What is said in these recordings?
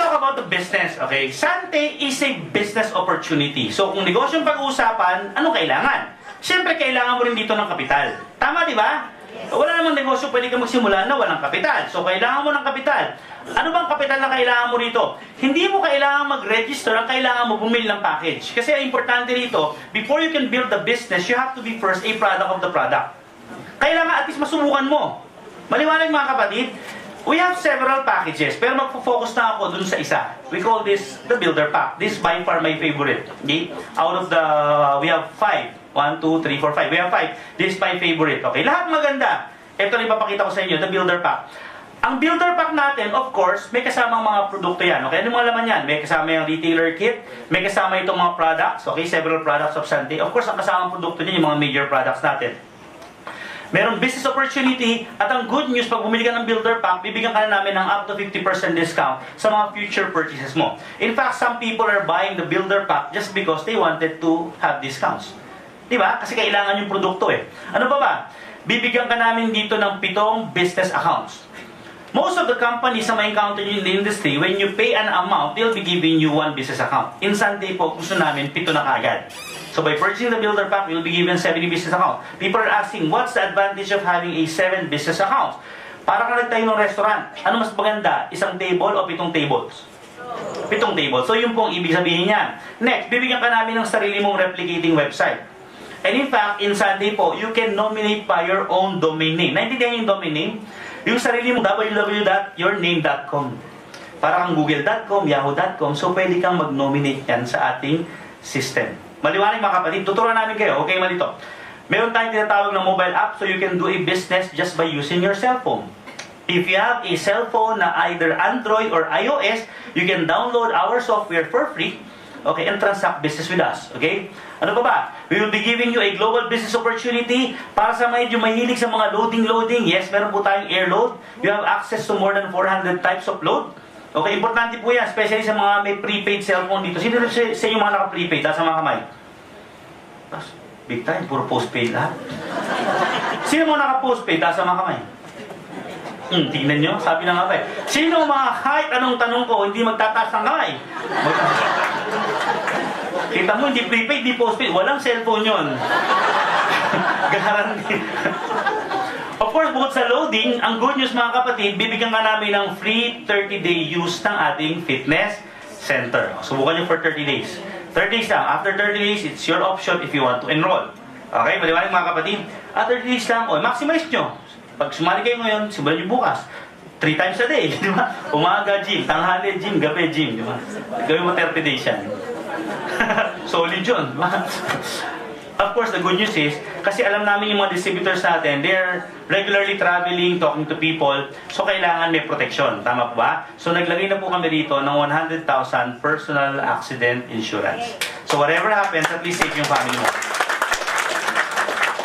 talk about the business, okay? Sante is a business opportunity. So, kung negosyo ang pag-uusapan, ano kailangan? Siyempre, kailangan mo rin dito ng kapital. Tama, di ba? Wala namang negosyo pwede ka magsimula na walang kapital. So, kailangan mo ng kapital. Ano bang kapital na kailangan mo rito? Hindi mo kailangan mag-register, ang kailangan mo bumili ng package. Kasi ang importante rito, before you can build the business, you have to be first a product of the product. Kailangan at least masubukan mo. Maliwanag mga kapatid, we have several packages, pero magpo-focus na ako dun sa isa. We call this the builder pack. This is by far my favorite. Okay? Out of the, we have five. One, two, three, four, five. We have five. This is my favorite. Okay? Lahat maganda. Ito na ipapakita ko sa inyo, the builder pack. Ang builder pack natin, of course, may kasamang mga produkto yan. Okay? Ano mga laman yan? May kasama yung retailer kit, may kasama itong mga products, okay? Several products of Sante. Of course, ang kasamang produkto niya, yung mga major products natin. Merong business opportunity at ang good news, pag bumili ka ng builder pack, bibigyan ka na namin ng up to 50% discount sa mga future purchases mo. In fact, some people are buying the builder pack just because they wanted to have discounts. Di ba? Kasi kailangan yung produkto eh. Ano pa ba? Bibigyan ka namin dito ng pitong business accounts. Most of the companies na ma-encounter nyo in the industry, when you pay an amount, they'll be giving you one business account. In Sunday po, gusto namin pito na kaagad. So by purchasing the builder pack, you'll be given 70 business account. People are asking, what's the advantage of having a 7 business accounts? Para ka nagtayo ng restaurant, ano mas maganda? Isang table o pitong tables? Pitong table. So yun po ang ibig sabihin niya. Next, bibigyan ka namin ng sarili mong replicating website. And in fact, in Sunday po, you can nominate pa your own domain name. Naintindihan yung domain name? Yung sarili mong www.yourname.com. Para kang google.com, yahoo.com, so pwede kang mag-nominate yan sa ating system. Maliwanag mga kapatid, tuturuan namin kayo, okay malito. Meron tayong tinatawag na mobile app so you can do a business just by using your cell phone. If you have a cell phone na either Android or iOS, you can download our software for free okay, and transact business with us. Okay? Ano pa ba? We will be giving you a global business opportunity para sa medyo mahilig sa mga loading-loading. Yes, meron po tayong air load. You have access to more than 400 types of load. Okay, importante po yan, especially sa mga may prepaid cellphone dito. Sino sa, sa inyo mga naka-prepaid? Ang mga kamay. Taas, big time, puro postpaid lahat. Sino mga naka-postpaid? Ang mga kamay. Hmm, tingnan nyo, sabi na nga ba eh. Sino mga kahit anong tanong ko, hindi magtataas ng kamay? Kita mo, hindi prepaid, hindi postpaid. Walang cellphone yun. Guarantee. Of course, bukod sa loading, ang good news mga kapatid, bibigyan ka namin ng free 30-day use ng ating fitness center. Subukan nyo for 30 days. 30 days lang. After 30 days, it's your option if you want to enroll. Okay, maliwanag mga kapatid. After 30 days lang, o, maximize nyo. Pag sumali kayo ngayon, simulan nyo bukas. Three times a day, di ba? Umaga, gym. Tanghali, gym. Gabi, gym. Di ba? Gawin mo 30 days yan. Solid yun. di ba? Of course, the good news is, kasi alam namin yung mga distributors natin, they're regularly traveling, talking to people, so kailangan may protection. Tama ba? So naglagay na po kami rito ng 100,000 personal accident insurance. So whatever happens, at least safe yung family mo.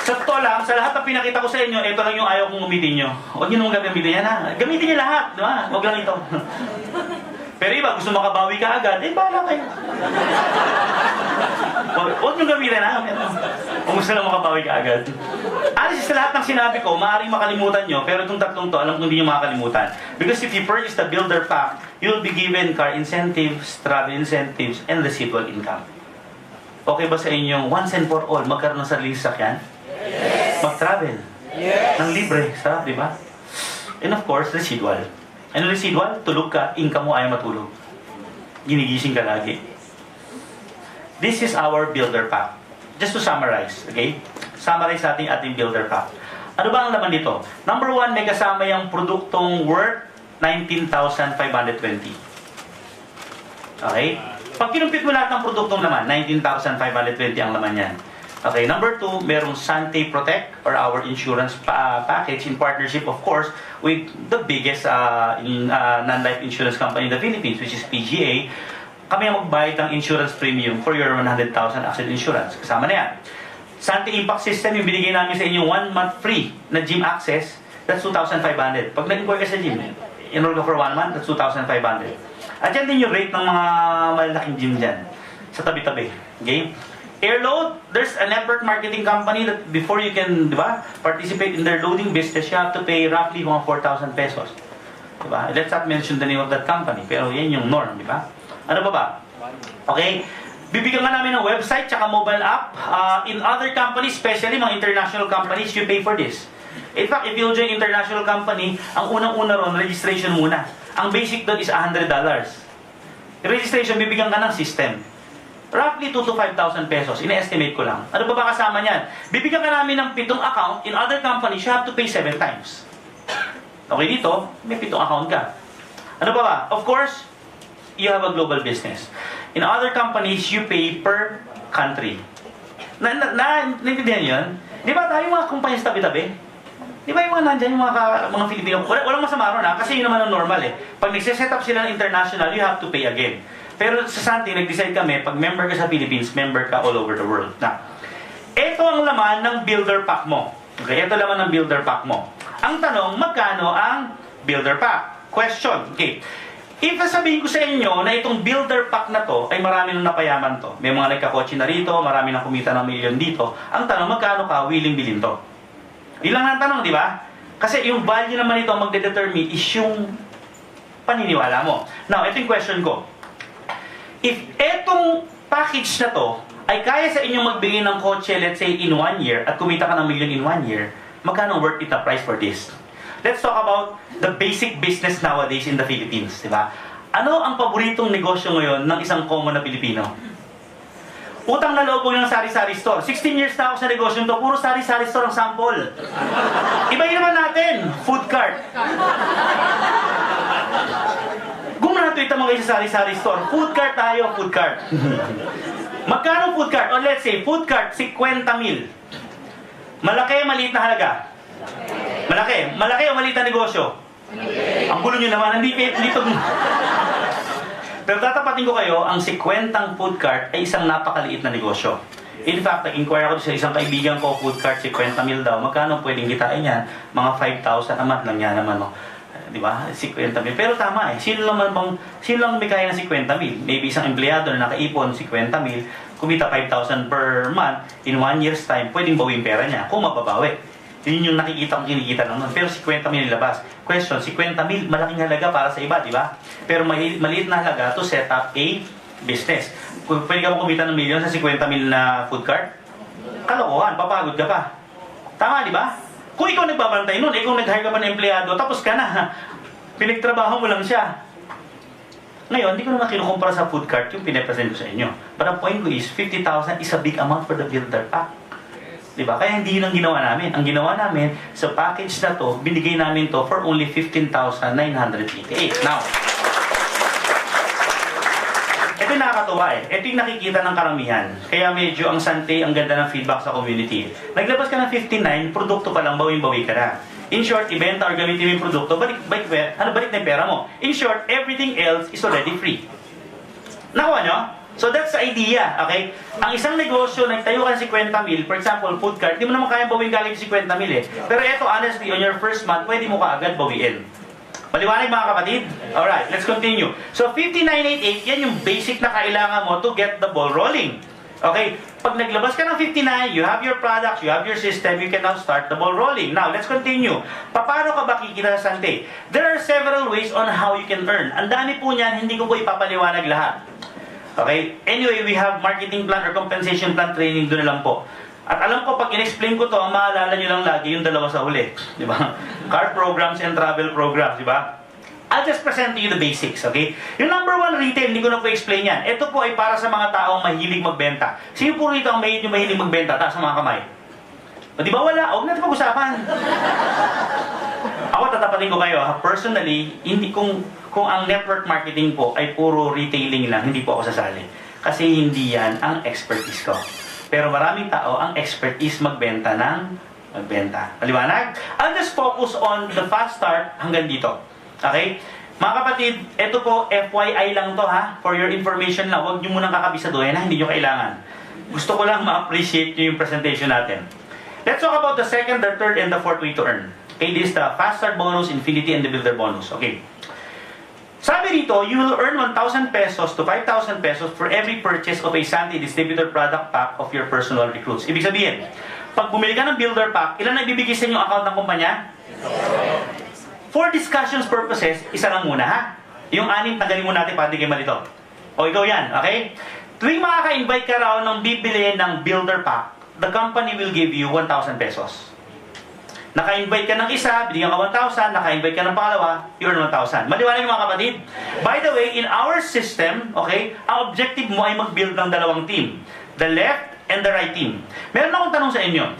Sa totoo lang, sa lahat ng pinakita ko sa inyo, ito lang yung ayaw kong gamitin nyo. Huwag nyo naman gagamitin yan ha. Gamitin nyo lahat, di ba? Huwag lang ito. Pero iba, gusto makabawi ka agad, eh, bahala kayo. Huwag, nyo gamitin. Kung gusto lang makabawi ka agad. Alis sa lahat ng sinabi ko, maaaring makalimutan nyo, pero itong tatlong to, alam ko hindi nyo makakalimutan. Because if you purchase the builder pack, you'll be given car incentives, travel incentives, and residual income. Okay ba sa inyong once and for all, magkaroon ng sarili sakyan? Mag-travel. Nang libre, sarap, di ba? And of course, residual. Ano residual? Tulog ka, income mo ayaw matulog. Ginigising ka lagi. This is our builder pack. Just to summarize, okay? Summarize natin ating builder pack. Ano ba ang laman dito? Number one, may kasama yung produktong worth 19,520. Okay? Pag kinumpit mo lahat ng produktong laman, 19,520 ang laman yan. Okay, number two, merong Sante Protect or our insurance pa- package in partnership, of course, with the biggest uh, in, uh, non-life insurance company in the Philippines, which is PGA. Kami ang magbayad ng insurance premium for your 100,000 accident insurance. Kasama na yan. Sante Impact System, yung binigay namin sa inyo one month free na gym access, that's 2,500. Pag nag-inquire ka sa gym, enroll ka for one month, that's 2,500. At yan din yung rate ng mga malalaking gym dyan, sa tabi-tabi. Okay? Airload, there's a network marketing company that before you can, di ba, participate in their loading business, you have to pay roughly mga 4,000 pesos. Di ba? Let's not mention the name of that company. Pero yan yung norm, di ba? Ano ba ba? Okay? Bibigyan ka namin ng website tsaka mobile app. Uh, in other companies, especially mga international companies, you pay for this. In fact, if you join international company, ang unang-una ron, registration muna. Ang basic doon is $100. Registration, bibigyan ka ng system. Roughly 2 to 5,000 pesos. Ina-estimate ko lang. Ano ba ba kasama niyan? Bibigyan ka namin ng pitong account. In other companies, you have to pay 7 times. Okay, dito, may pitong account ka. Ano ba ba? Of course, you have a global business. In other companies, you pay per country. Na, na, na naintindihan yun? Di ba tayo mga kumpanya sa tabi-tabi? Di ba yung mga nandyan, yung mga, ka, mga Filipino, wala, walang masama ron ha, kasi yun naman ang normal eh. Pag nagsiset up sila ng international, you have to pay again. Pero sa Santi, nag-decide kami, pag member ka sa Philippines, member ka all over the world. Na, ito ang laman ng builder pack mo. Okay, ito laman ng builder pack mo. Ang tanong, magkano ang builder pack? Question. Okay. If sabihin ko sa inyo na itong builder pack na to ay marami nang napayaman to. May mga nagkakotse na rito, marami nang kumita ng milyon dito. Ang tanong, magkano ka willing bilhin to? Yun lang ang tanong, di ba? Kasi yung value naman ito ang magdedetermine is yung paniniwala mo. Now, ito yung question ko. If etong package na to ay kaya sa inyong magbigay ng kotse, let's say, in one year, at kumita ka ng million in one year, magkano worth it the price for this? Let's talk about the basic business nowadays in the Philippines, di ba? Ano ang paboritong negosyo ngayon ng isang common na Pilipino? Utang na loob po ng sari-sari store. 16 years na ako sa negosyo to, puro sari-sari store ang sample. Ibahin naman natin, food cart. Gumraduate ang mga isa sari-sari store. Food cart tayo, food cart. Magkano food cart? O let's say, food cart, 50 mil. Malaki, maliit na halaga? Malaki. Malaki o maliit negosyo? Ang gulo nyo naman, hindi dito. Pero tatapatin ko kayo, ang 50 food cart ay isang napakaliit na negosyo. In fact, nag-inquire ako sa isang kaibigan ko, food cart, 50 mil daw. Magkano pwedeng kitain yan? Mga 5,000 a month lang yan naman. No? Di ba? 50 mil. Pero tama eh. Sino naman bang, sino lang may kaya ng 50 mil? Maybe isang empleyado na nakaipon 50 mil, kumita 5,000 per month, in one year's time, pwedeng bawin pera niya kung mababawi. Yun yung nakikita kong kinikita naman. Pero 50 mil nilabas. Question, 50 mil, malaking halaga para sa iba, di ba? Pero mali- maliit na halaga to set up a business. Kung pwede ka mo kumita ng milyon sa 50 mil na food cart, kalokohan, papagod ka pa. Tama, di ba? Kung ikaw nagbabantay nun, ikaw nag-hire ka pa ng empleyado, tapos ka na. Pinagtrabaho mo lang siya. Ngayon, hindi ko naman kinukumpara sa food cart yung pinapresent ko sa inyo. But ang point ko is, 50,000 is a big amount for the builder pack. Di ba? Kaya hindi yun ang ginawa namin. Ang ginawa namin, sa package na to, binigay namin to for only 15,988. Now, ito yung eh. Ito yung nakikita ng karamihan. Kaya medyo ang sante, ang ganda ng feedback sa community. Naglabas ka ng 59, produkto pa lang, bawing-bawi ka na. In short, ibenta or gamitin mo yung produkto, balik, balik, ano, balik na yung pera mo. In short, everything else is already free. Nakuha nyo? So that's the idea, okay? Ang isang negosyo, nagtayo ka ng 50 mil, for example, food cart, di mo naman kaya bawin yung 50 mil eh. Pero eto, honestly, on your first month, pwede mo kaagad bawiin. Paliwanag mga kapatid? Alright, let's continue. So 5988, yan yung basic na kailangan mo to get the ball rolling. Okay, pag naglabas ka ng 59, you have your products, you have your system, you can now start the ball rolling. Now, let's continue. Paano ka ba kikita sa Sante? There are several ways on how you can earn. Ang dami po niyan, hindi ko po ipapaliwanag lahat. Okay? Anyway, we have marketing plan or compensation plan training doon lang po. At alam ko, pag in-explain ko to, ang maalala nyo lang lagi yung dalawa sa huli. Di ba? Car programs and travel programs, di ba? I'll just present to you the basics, okay? Yung number one retail, hindi ko na po explain yan. Ito po ay para sa mga taong mahilig magbenta. Sino po rito ang mahilig mahilig magbenta? Taas sa mga kamay. O di ba wala? Huwag natin pag-usapan. Ako tatapatin ko kayo, ha? personally, hindi kung kung ang network marketing po ay puro retailing lang, hindi po ako sasali. Kasi hindi yan ang expertise ko. Pero maraming tao ang expertise magbenta ng magbenta. Paliwanag? I'll just focus on the fast start hanggang dito. Okay? Mga kapatid, ito po, FYI lang to ha. For your information lang. Huwag nyo munang kakabisaduhin ha. Hindi nyo kailangan. Gusto ko lang ma-appreciate nyo yung presentation natin. Let's talk about the second, the third, and the fourth way to earn. Okay, this is the fast start bonus, infinity, and the builder bonus. Okay. Sabi rito, you will earn 1,000 pesos to 5,000 pesos for every purchase of a Santi distributor product pack of your personal recruits. Ibig sabihin, pag bumili ka ng builder pack, ilan na ibibigay sa inyo account ng kumpanya? for discussions purposes, isa lang muna ha. Yung anim, tanggalin muna natin para di kayo malito. O ikaw yan, okay? Tuwing makaka-invite ka raw ng bibili ng builder pack, the company will give you 1,000 pesos. Naka-invite ka ng isa, binigyan ka 1,000, naka-invite ka ng pangalawa, you earn 1,000. Maliwanag mga kapatid. By the way, in our system, okay, ang objective mo ay mag-build ng dalawang team. The left and the right team. Meron akong tanong sa inyo.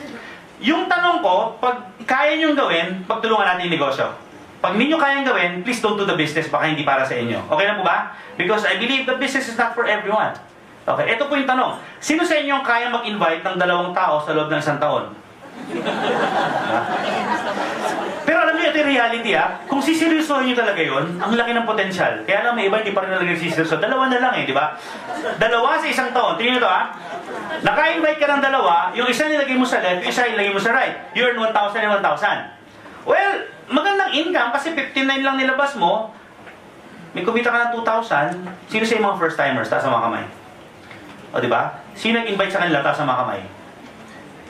Yung tanong ko, pag kaya niyong gawin, pagtulungan natin yung negosyo. Pag ninyo kayang gawin, please don't do the business, baka hindi para sa inyo. Okay na po ba? Because I believe the business is not for everyone. Okay, ito po yung tanong. Sino sa inyo ang kaya mag-invite ng dalawang tao sa loob ng isang taon? Pero alam niyo, ito yung reality ah. Kung siseryosohin niyo talaga yon, ang laki ng potensyal. Kaya lang may iba hindi pa rin nalagay siseryoso. Dalawa na lang eh, di ba? Dalawa sa isang taon. Tingnan niyo to ah. Naka-invite ka ng dalawa, yung isa nilagay mo sa left, yung isa nilagay mo sa right. You earn 1,000 and 1,000. Well, magandang income kasi 59 lang nilabas mo. May kumita ka ng 2,000. Sino sa mga first timers? Taas ang mga kamay. O, di ba? Sino nag-invite sa kanila? Taas ang mga kamay.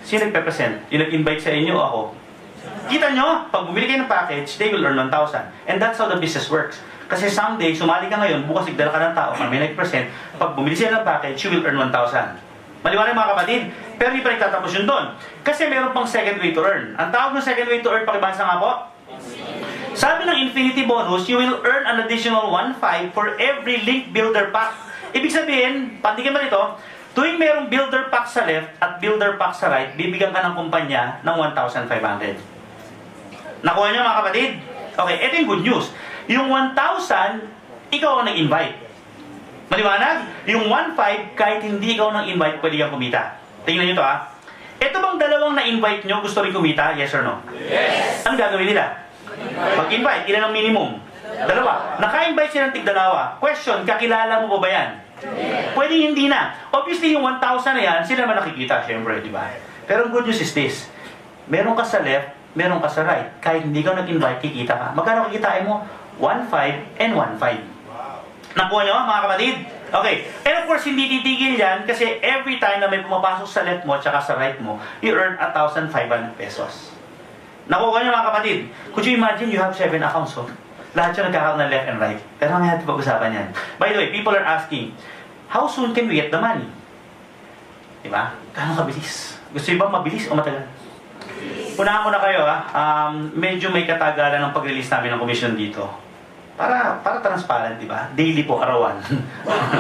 Sino nagpe-present? Yung nag-invite sa inyo ako? Kita nyo, pag bumili kayo ng package, they will earn 1,000. And that's how the business works. Kasi someday, sumali ka ngayon, bukas nagdala ka ng tao, kami nag-present, pag bumili sila ng package, you will earn 1,000. Maliwanag mga kapatid, pero hindi pa nagtatapos yun doon. Kasi meron pang second way to earn. Ang tawag ng second way to earn, pakibasa nga po. Sabi ng Infinity Bonus, you will earn an additional 1.5 for every link builder pack. Ibig sabihin, pandigan mo nito, tuwing merong builder pack sa left at builder pack sa right, bibigyan ka ng kumpanya ng 1,500. Nakuha niyo mga kapatid? Okay, ito yung good news. Yung 1,000, ikaw ang nag-invite. Maliwanag? Yung 1.5, kahit hindi ikaw nang invite, pwede kang kumita. Tingnan nyo to ah. Ito bang dalawang na-invite nyo gusto rin kumita? Yes or no? Yes! Ano gagawin nila? Mag-invite. Ilan ang minimum? Dalawa. Naka-invite sila ng tig-dalawa. Question, kakilala mo ba ba yan? Pwede hindi na. Obviously, yung 1,000 na yan, sila naman nakikita, syempre, di ba? Pero ang good news is this. Meron ka sa left, meron ka sa right. Kahit hindi ka nag-invite, kikita ka. Magkano kikitain mo? 1,500 and 1,500. Nakuha nyo, mga kapatid? Okay. And of course, hindi titigil yan kasi every time na may pumapasok sa left mo at sa right mo, you earn 1,500 pesos. Nakuha nyo, mga kapatid? Could you imagine you have seven accounts, oh? Lahat yun nagkakaroon ng left and right. Pero may natin pag-usapan yan. By the way, people are asking, how soon can we get the money? Diba? Gano'ng kabilis? Gusto nyo bang mabilis o matagal? Unahan muna kayo ha. Um, medyo may katagalan ng pag-release namin ng commission dito. Para para transparent, di ba? Daily po, arawan.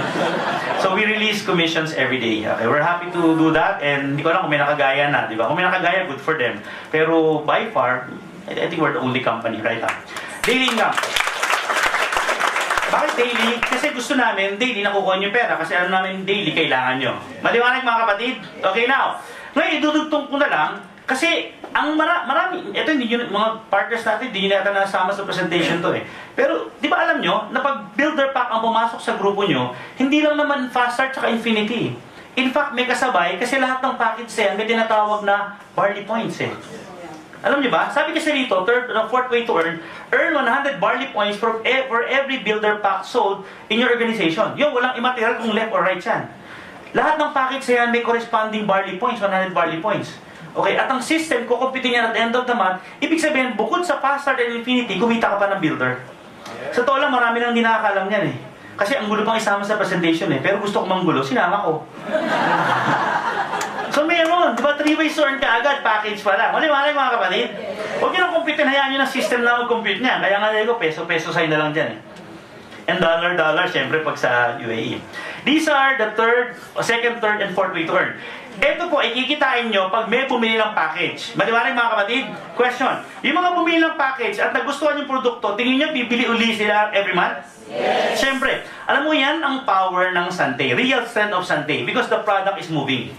so we release commissions every day. Okay, we're happy to do that and hindi ko alam kung may nakagaya na, di ba? Kung may nakagaya, good for them. Pero by far, I I think we're the only company right now. Daily income. Bakit daily? Kasi gusto namin daily nakukuha nyo pera kasi alam namin daily kailangan nyo. Maliwanag mga kapatid? Okay now. Ngayon, idudugtong ko na lang kasi ang mara, marami, ito hindi yun, mga partners natin, hindi nyo nata nasama sa presentation to eh. Pero, di ba alam nyo, na pag builder pack ang pumasok sa grupo nyo, hindi lang naman fast start tsaka infinity. In fact, may kasabay kasi lahat ng package yan, may tinatawag na barley points eh. Alam niyo ba? Sabi kasi dito, third, uh, fourth way to earn, earn 100 barley points for, e- for every builder pack sold in your organization. Yung walang immaterial kung left or right yan. Lahat ng package yan may corresponding barley points, 100 barley points. Okay, at ang system, kukumpitin yan at the end of the month, ibig sabihin, bukod sa start and infinity, kumita ka pa ng builder. Sa totoo lang, marami nang hindi nakakalam yan eh. Kasi ang gulo pang isama sa presentation eh. Pero gusto ko manggulo, sinama ko. Meron, di ba? Three ways to earn ka agad, package pa lang. Maliwanag mga kapatid. Huwag nyo nang kumpitin, hayaan nyo ng system na mag-compute niya. Kaya nga ko, peso-peso sign na lang dyan eh. And dollar-dollar, syempre, pag sa UAE. These are the third, second, third, and fourth way to earn. Ito po, ikikitain nyo pag may bumili ng package. Maliwanag mga kapatid? Question. Yung mga bumili ng package at nagustuhan yung produkto, tingin nyo, bibili uli sila every month? Yes. Siyempre, alam mo yan ang power ng Sante, real strength of Sante, because the product is moving.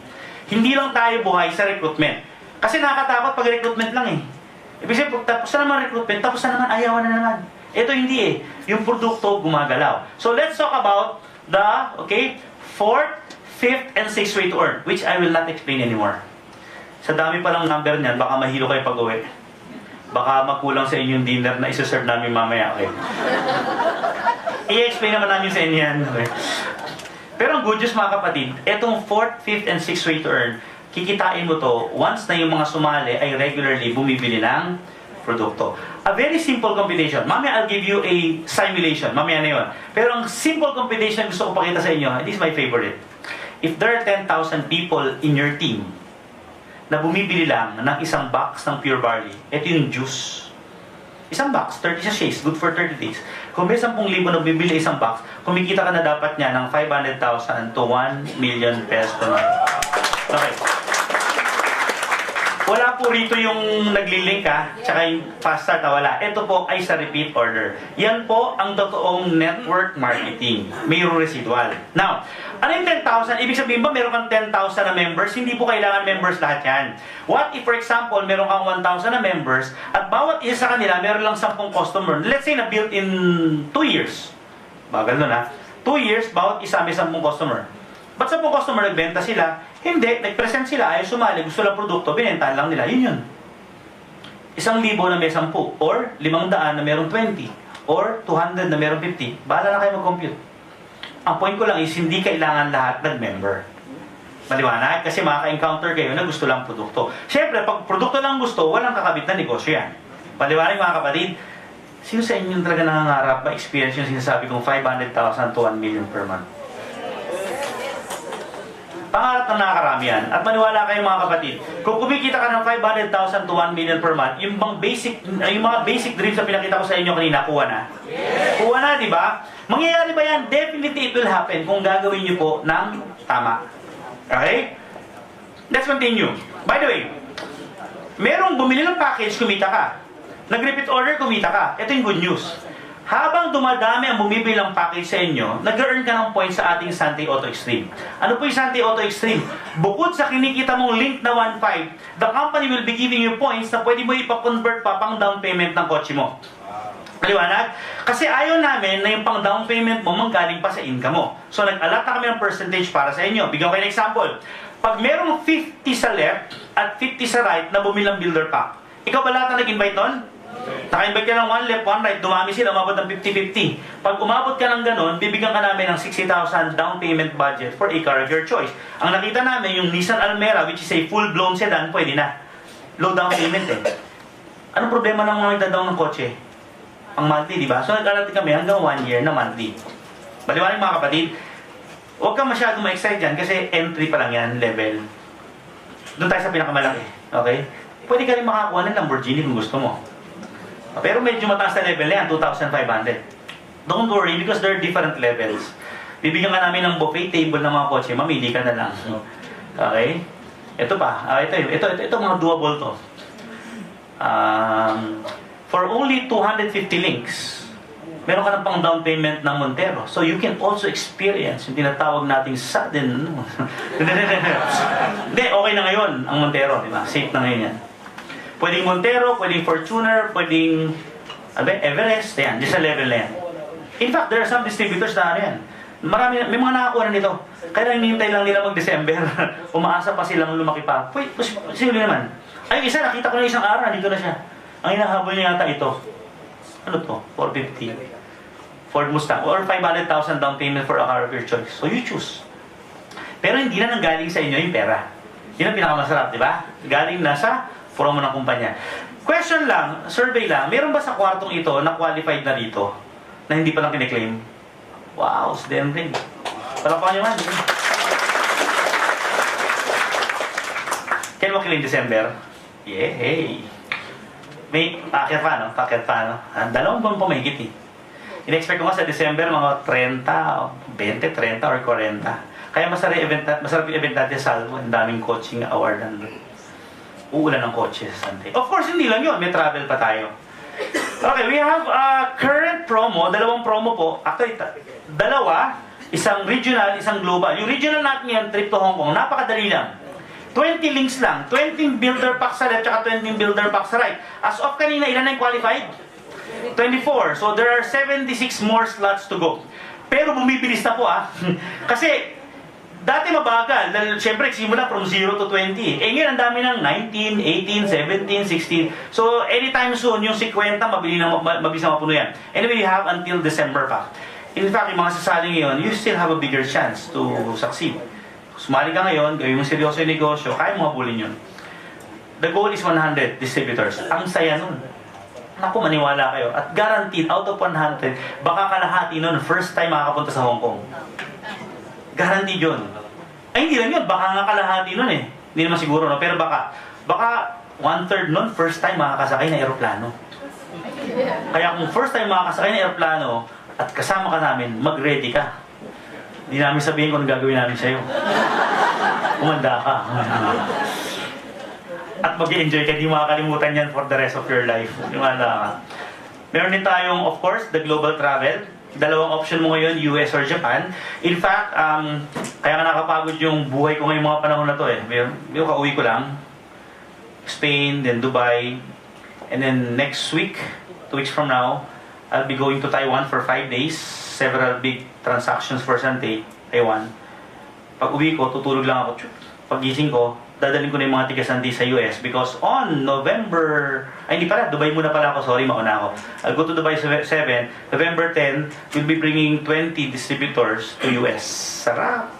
Hindi lang tayo buhay sa recruitment. Kasi nakakatakot pag recruitment lang eh. Ibig sabihin, tapos na naman recruitment, tapos na naman, ayawan na naman. Ito hindi eh. Yung produkto gumagalaw. So let's talk about the, okay, fourth, fifth, and sixth way to earn, which I will not explain anymore. Sa dami palang number niyan, baka mahilo kayo pag-uwi. Baka makulang sa inyong dinner na isa-serve namin mamaya, okay? I-explain naman namin sa inyo yan, okay? Pero ang good news mga kapatid, etong fourth, fifth, and sixth way to earn, kikitain mo to once na yung mga sumali ay regularly bumibili ng produkto. A very simple computation. Mamaya I'll give you a simulation. Mamaya na yun. Pero ang simple computation gusto ko pakita sa inyo, this is my favorite. If there are 10,000 people in your team na bumibili lang ng isang box ng pure barley, ito yung juice. Isang box, 30 sachets, good for 30 days. Kung may 10,000 na bibili isang box, kumikita ka na dapat niya ng 500,000 to 1 million pesos per month. Okay. Wala po rito yung naglilink ha, tsaka yung fast start wala. Ito po ay sa repeat order. Yan po ang totoong network marketing. Mayroong residual. Now, ano yung 10,000? Ibig sabihin ba meron kang 10,000 na members? Hindi po kailangan members lahat yan. What if, for example, meron kang 1,000 na members at bawat isa sa kanila meron lang 10 customer. Let's say na built in 2 years. Bagal nun ha. 2 years, bawat isa may 10 customer. Ba't 10 customer nagbenta sila? Hindi, nag-present sila, ayaw sumali, gusto lang produkto, binentahan lang nila. Yun yun. Isang libo na may 10, or limang daan na merong 20, or 200 na merong 50. Bahala na kayo mag-compute. Ang point ko lang is, hindi kailangan lahat nag-member. Maliwanag? Kasi makaka-encounter kayo na gusto lang produkto. Siyempre, pag produkto lang gusto, walang kakabit na negosyo yan. Maliwanag mga kapatid, sino sa inyo talaga nangangarap ba experience yung sinasabi kong 500,000 to 1 million per month? Pangarap ng nakakarami yan. At maniwala kayo mga kapatid, kung kumikita ka ng 500,000 to 1 million per month, yung bang basic, yung mga basic dreams na pinakita ko sa inyo kanina, kuha na. Kuha na, di ba? Mangyayari ba yan? Definitely it will happen kung gagawin niyo po ng tama. Okay? Let's continue. By the way, merong bumili ng package, kumita ka. Nag-repeat order, kumita ka. Ito yung good news. Habang dumadami ang bumibili ng package sa inyo, nag-earn ka ng points sa ating Sante Auto Extreme. Ano po yung Sante Auto Extreme? Bukod sa kinikita mong link na 1.5, the company will be giving you points na pwede mo ipa-convert pa pang down payment ng kotse mo. Maliwanag? Kasi ayaw namin na yung pang down payment mo manggaling pa sa income mo. So nag-alat na kami ng percentage para sa inyo. Bigyan ko kayo ng example. Pag merong 50 sa left at 50 sa right na bumilang builder pack, ikaw ba lahat na nag-invite nun? Naka-invite ka ng one left, one right, dumami sila, umabot ng 50-50. Pag umabot ka ng ganun, bibigyan ka namin ng 60,000 down payment budget for a car of your choice. Ang nakita namin, yung Nissan Almera, which is a full-blown sedan, pwede na. Low down payment eh. Anong problema ng mga nagdadown ng kotse? Ang monthly, di ba? So nag-alat kami hanggang one year na monthly. Baliwanag mga kapatid, huwag kang masyadong ma-excite dyan kasi entry pa lang yan, level. Doon tayo sa pinakamalaki. Okay? Pwede ka rin makakuha ng Lamborghini kung gusto mo. Pero medyo mataas na level na yan, 2,500. Don't worry because there are different levels. Bibigyan ka namin ng buffet table ng mga kotse, mamili ka na lang. Okay? Ito pa, ah, ito, ito, ito, ito mga doable to. Um, for only 250 links, meron ka ng pang down payment ng Montero. So you can also experience yung tinatawag nating sudden. ano. Hindi, okay na ngayon ang Montero, di ba? Safe na ngayon yan. Pwedeng Montero, pwedeng Fortuner, pwedeng Everest, yan, sa level na yan. In fact, there are some distributors na ano yan. Marami, may mga nakakuha na nito. Kaya hinihintay lang nila mag-December. Umaasa pa silang lumaki pa. Pos- posible naman. Ay, isa, nakita ko na isang araw, dito na siya. Ang hinahabol niya yata ito. Ano to? 450. Ford Mustang. Or 500,000 down payment for a car of your choice. So you choose. Pero hindi na nanggaling sa inyo yung pera. Yun ang pinakamasarap, di ba? Galing na sa promo ng kumpanya. Question lang, survey lang, meron ba sa kwartong ito na qualified na dito na hindi pa lang kiniklaim? Wow, si Denry. Palapakan nyo man. Kailan mo kiling December? Hey. May packet pa, no? Packet pa, no? Ah, dalawang buwan pa mahigit eh. In-expect ko nga sa December mga 30, o 20, 30 or 40. Kaya masarap event, masarap event natin sa Salvo. Ang daming coaching award nandun. Uulan ng kotse sa Sunday. Of course, hindi lang yun. May travel pa tayo. Okay, we have a current promo. Dalawang promo po. Actually, dalawa. Isang regional, isang global. Yung regional natin yan, trip to Hong Kong. Napakadali lang. 20 links lang. 20 builder pack sa left, tsaka 20 builder pack sa right. As of kanina, ilan na yung qualified? 24. So there are 76 more slots to go. Pero bumibilis na po ah. Kasi dati mabagal. Dahil syempre simula from 0 to 20. Eh ngayon ang dami ng 19, 18, 17, 16. So anytime soon yung 50 mabili na ma- mabilis na mapuno yan. Anyway, you have until December pa. In fact, yung mga sasali ngayon, you still have a bigger chance to succeed. Sumali ka ngayon, gawin mo seryoso yung negosyo, kaya mo mabulin yun. The goal is 100 distributors. Ang saya nun. naku, maniwala kayo. At guaranteed, out of 100, baka kalahati nun, first time makakapunta sa Hong Kong. Guaranteed yun. Ay, hindi lang yun. Baka nga kalahati nun eh. Hindi naman siguro, no? Pero baka, baka one-third nun, first time makakasakay na aeroplano. Kaya kung first time makakasakay na aeroplano at kasama ka namin, mag-ready ka. Hindi namin sabihin kung ano gagawin namin sa'yo. Kumanda ka. At mag enjoy ka, di makakalimutan yan for the rest of your life. Kumanda ka. Meron din tayong, of course, the global travel. Dalawang option mo ngayon, US or Japan. In fact, um, kaya nga nakapagod yung buhay ko ngayong mga panahon na to eh. May, may kauwi ko lang. Spain, then Dubai. And then next week, two weeks from now, I'll be going to Taiwan for five days. Several big transactions for Sante, Taiwan. Pag uwi ko, tutulog lang ako. Pag gising ko, dadalhin ko na yung mga tiga Sante sa US because on November, ay hindi pala, Dubai muna pala ako, sorry, mauna ako. I'll go to Dubai 7, November 10, we'll be bringing 20 distributors to US. Sarap!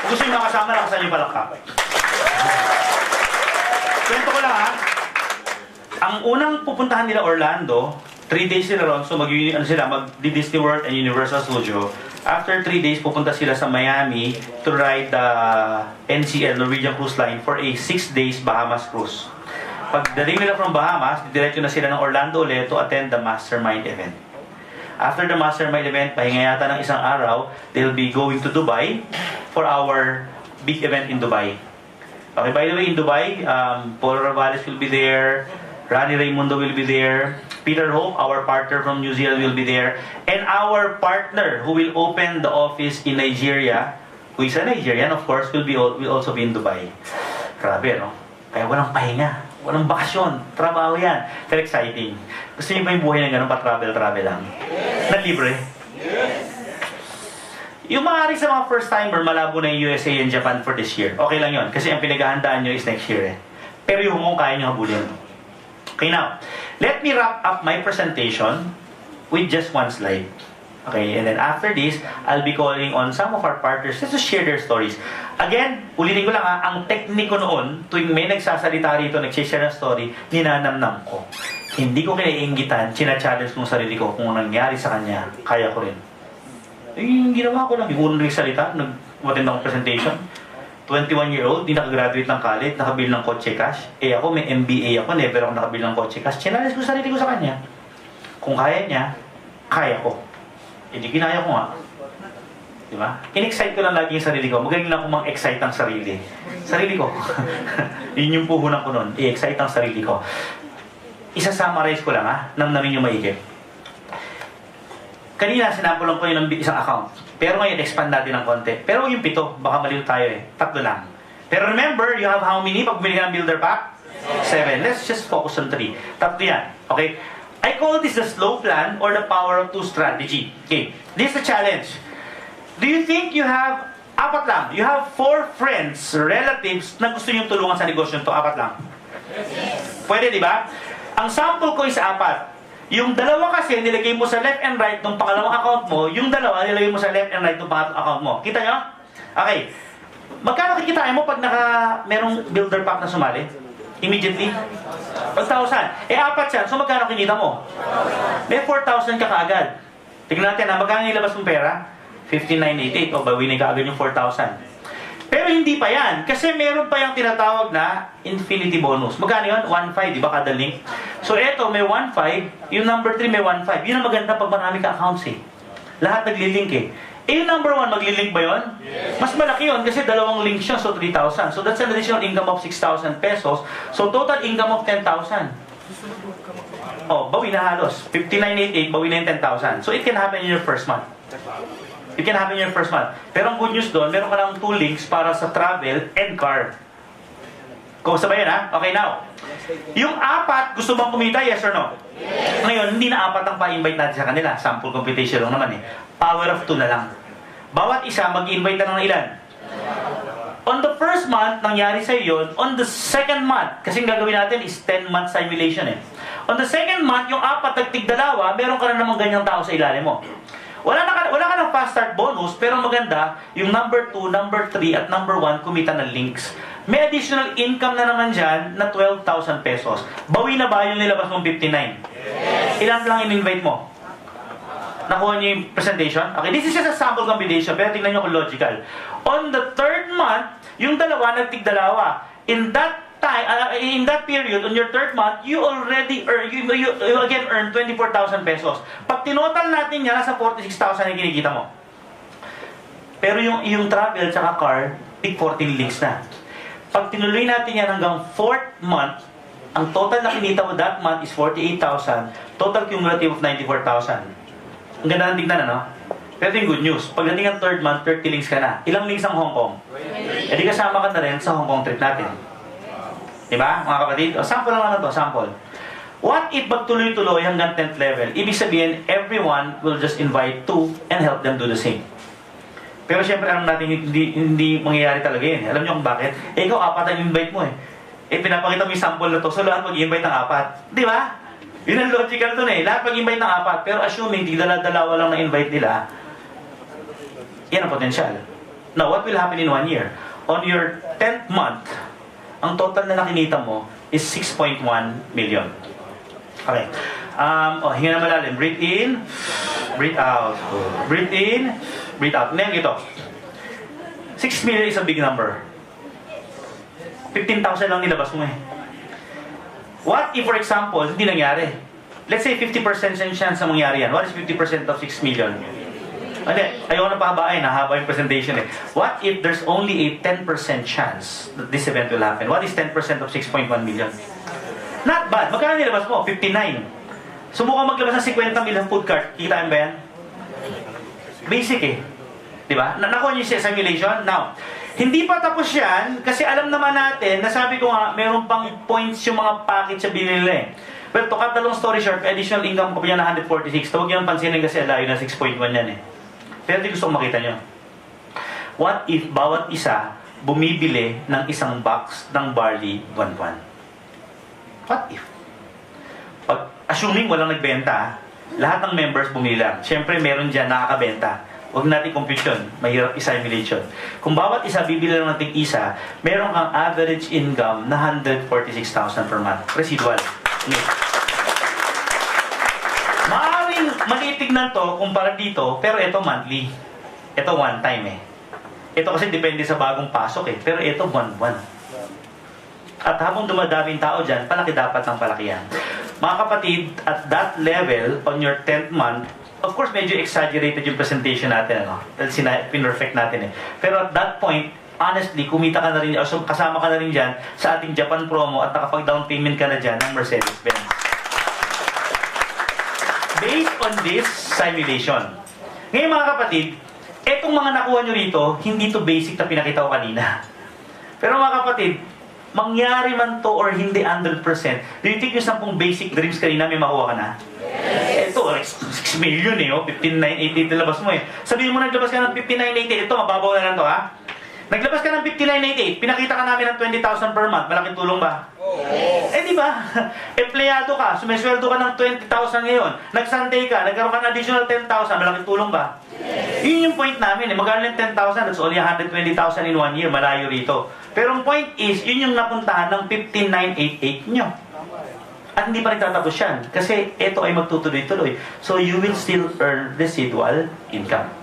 Kung gusto nyo makasama, nakasan yung palakpak. Kwento ko lang ha. Ang unang pupuntahan nila Orlando, 3 days sila ron, so mag, ano sila, mag Disney World and Universal Studio. After 3 days, pupunta sila sa Miami to ride the NCL, Norwegian Cruise Line, for a 6 days Bahamas cruise. Pagdating nila from Bahamas, diretso na sila ng Orlando ulit to attend the Mastermind event. After the Mastermind event, pahinga yata ng isang araw, they'll be going to Dubai for our big event in Dubai. Okay, by the way, in Dubai, um, Paul Ravales will be there, Rani Raimundo will be there, Peter Hope, our partner from New Zealand, will be there, and our partner who will open the office in Nigeria, who is a Nigerian, of course, will be will also be in Dubai. Grabe, no? Kaya walang pahinga, walang bakasyon, trabaho yan. Very exciting. Gusto niyo ba yung buhay na ganun, pa-travel-travel lang? Na libre? Yung maaari sa mga first-timer, malabo na yung USA and Japan for this year. Okay lang yon Kasi ang pinaghahandaan nyo is next year eh. Pero yung Kong, kaya nyo habulin. Okay, now, let me wrap up my presentation with just one slide. Okay, and then after this, I'll be calling on some of our partners just to share their stories. Again, ulitin ko lang ha, ang tekniko noon, tuwing may nagsasalita rito, nagsishare ng story, ninanamnam ko. Hindi ko kinaiingitan, china-challenge kong sarili ko kung nangyari sa kanya, kaya ko rin. Eh, yung ginawa ko lang, yung unang salita, nag-attend akong presentation. 21-year-old, di nakagraduate ng college, nakabili ng kotse cash. Eh ako, may MBA ako, never ako nakabili ng kotse cash. Chinalis ko sarili ko sa kanya. Kung kaya niya, kaya ko. Eh di ginaya ko nga. Di ba? In-excite ko lang lagi yung sarili ko. Magaling lang ako mang-excite ang sarili. Sarili ko. Yun yung puhunan ko nun. I-excite ang sarili ko. Isa-summarize ko lang ha. Namnamin yung maigip. Kanina, sinample lang ko yun ng isang account. Pero ngayon, expand natin ng konti. Pero yung pito, baka maliw tayo eh. Tatlo lang. Pero remember, you have how many pag bumili ka ng builder pack? Seven. Let's just focus on three. Tatlo yan. Okay? I call this the slow plan or the power of two strategy. Okay. This is the challenge. Do you think you have apat lang? You have four friends, relatives na gusto niyong tulungan sa negosyo to apat lang? Pwede, di ba? Ang sample ko is apat. Yung dalawa kasi nilagay mo sa left and right ng pangalawang account mo, yung dalawa nilagay mo sa left and right ng pangatlong account mo. Kita nyo? Okay. Magkano kikitain mo pag naka merong builder pack na sumali? Immediately? 1,000. Eh, apat yan. So, magkano kinita mo? May 4,000 ka kaagad. Tignan natin ha, magkano nilabas mong pera? 5988. O, bawi na kaagad yung 4,000. Pero hindi pa yan. Kasi meron pa yung tinatawag na infinity bonus. Magkano yun? 1.5, di ba kada link? So eto, may 1.5. Yung number 3 may 1.5. Yun ang maganda pag marami ka accounts eh. Lahat naglilink eh. Eh yung number 1, maglilink ba yun? Mas malaki yun kasi dalawang links yun, so 3,000. So that's an additional income of 6,000 pesos. So total income of 10,000. Oh, bawi na halos. 5988, bawi na yung 10,000. So it can happen in your first month. It can happen in your first month. Pero ang good news doon, meron ka lang two links para sa travel and car. Kung sabay yan ha? Okay, now. Yung apat, gusto bang kumita? Yes or no? Yes. Ngayon, hindi na apat ang pa-invite natin sa kanila. Sample competition lang naman eh. Power of two na lang. Bawat isa, mag-invite na ng ilan? On the first month, nangyari sa yun. On the second month, kasi gagawin natin is 10 month simulation eh. On the second month, yung apat nagtig dalawa, meron ka na namang ganyang tao sa ilalim mo. Wala na ka, wala ka ng fast start bonus, pero maganda, yung number 2, number 3, at number 1, kumita ng links. May additional income na naman dyan na 12,000 pesos. Bawi na ba yung nilabas mong 59? Ilan lang in-invite mo? Nakuha niyo yung presentation? Okay, this is just a sample combination, pero tingnan niyo kung logical. On the third month, yung dalawa nagtig-dalawa. In that time, uh, in that period, on your third month, you already earn, you, you, you again earn 24,000 pesos. Pag tinotal natin yan, nasa 46,000 yung kinikita mo. Pero yung, yung travel tsaka car, tig 14 links na. Pag tinuloy natin yan hanggang fourth month, ang total na kinita mo that month is 48,000, total cumulative of 94,000. Ang ganda ng tignan, ano? Pero yung good news, pagdating ng third month, 30 links ka na. Ilang links ang Hong Kong? E di kasama ka na rin sa Hong Kong trip natin. Diba, mga kapatid? O, sample naman to, sample. What if magtuloy-tuloy hanggang 10th level? Ibig sabihin, everyone will just invite two and help them do the same. Pero syempre, alam natin, hindi, hindi mangyayari talaga yun. Alam niyo kung bakit? Eh, ikaw, apat ang invite mo eh. Eh, pinapakita mo yung sample na to, so lahat mag-invite ng apat. Di ba? Yun ang logical dun eh. Lahat mag-invite ng apat. Pero assuming, di dala-dalawa lang na-invite nila, yan ang potential. Now, what will happen in one year? On your 10th month, ang total na nakinita mo is 6.1 million. Okay. Um, oh, hinga na malalim. Breathe in, breathe out. Breathe in, breathe out. Ngayon ito. 6 million is a big number. 15,000 lang nilabas mo eh. What if, for example, hindi nangyari? Let's say 50% chance na mangyari yan. What is 50% of 6 million? Hindi, ayaw na pahabain, nahaba yung presentation eh. What if there's only a 10% chance that this event will happen? What is 10% of 6.1 million? Not bad. Magkano nilabas mo? 59. Subukan maglabas ng 50 million food cart. Kita ba yan? Basic eh. Di ba? Na nakuha niyo siya simulation? Now, hindi pa tapos yan kasi alam naman natin, nasabi ko nga, meron pang points yung mga package sa binili nila eh. Well, to cut the long story short, additional income ko pa niya na 146. Huwag niyo nang pansinin kasi layo na 6.1 yan eh. Pero di gusto kong makita niyo. What if bawat isa bumibili ng isang box ng barley buwan-buwan? What if? Pag, assuming walang nagbenta, lahat ng members bumili lang. Siyempre, meron dyan nakakabenta. Huwag natin compute yun. Mahirap i-simulate. Kung bawat isa bibili lang natin isa, meron kang average income na 146,000 per month. Residual. Net. Maaaring tignan to kumpara dito, pero ito monthly. Ito one time eh. Ito kasi depende sa bagong pasok eh. Pero ito buwan-buwan. At habang dumadaming tao dyan, palaki dapat ng palaki yan. Mga kapatid, at that level, on your 10th month, of course, medyo exaggerated yung presentation natin, ano? Dahil sina- pinrefect natin eh. Pero at that point, honestly, kumita ka na rin, o kasama ka na rin dyan sa ating Japan promo at nakapag-down payment ka na dyan ng Mercedes-Benz. Based on this simulation. Ngayon mga kapatid, etong mga nakuha nyo rito, hindi to basic na pinakita ko kanina. Pero mga kapatid, mangyari man to or hindi 100%, do you think yung 10 basic dreams kanina may makuha ka na? Ito, like, 6 million eh, oh, 5988 nilabas mo eh. Sabihin mo naglabas ka ng 5988, ito, mababaw na lang to ha. Naglabas ka ng 5988, pinakita ka namin ng 20,000 per month, malaking tulong ba? Eh di ba? Empleyado ka, sumesweldo ka ng 20,000 ngayon. Nag-Sunday ka, nagkaroon ka ng additional 10,000, malaking tulong ba? Yun yung point namin eh. Magkano yung 10,000? That's only 120,000 in one year. Malayo rito. Pero ang point is, yun yung napuntahan ng 5988 nyo. At hindi pa nagtatapos yan. Kasi ito ay magtutuloy-tuloy. So you will still earn residual income.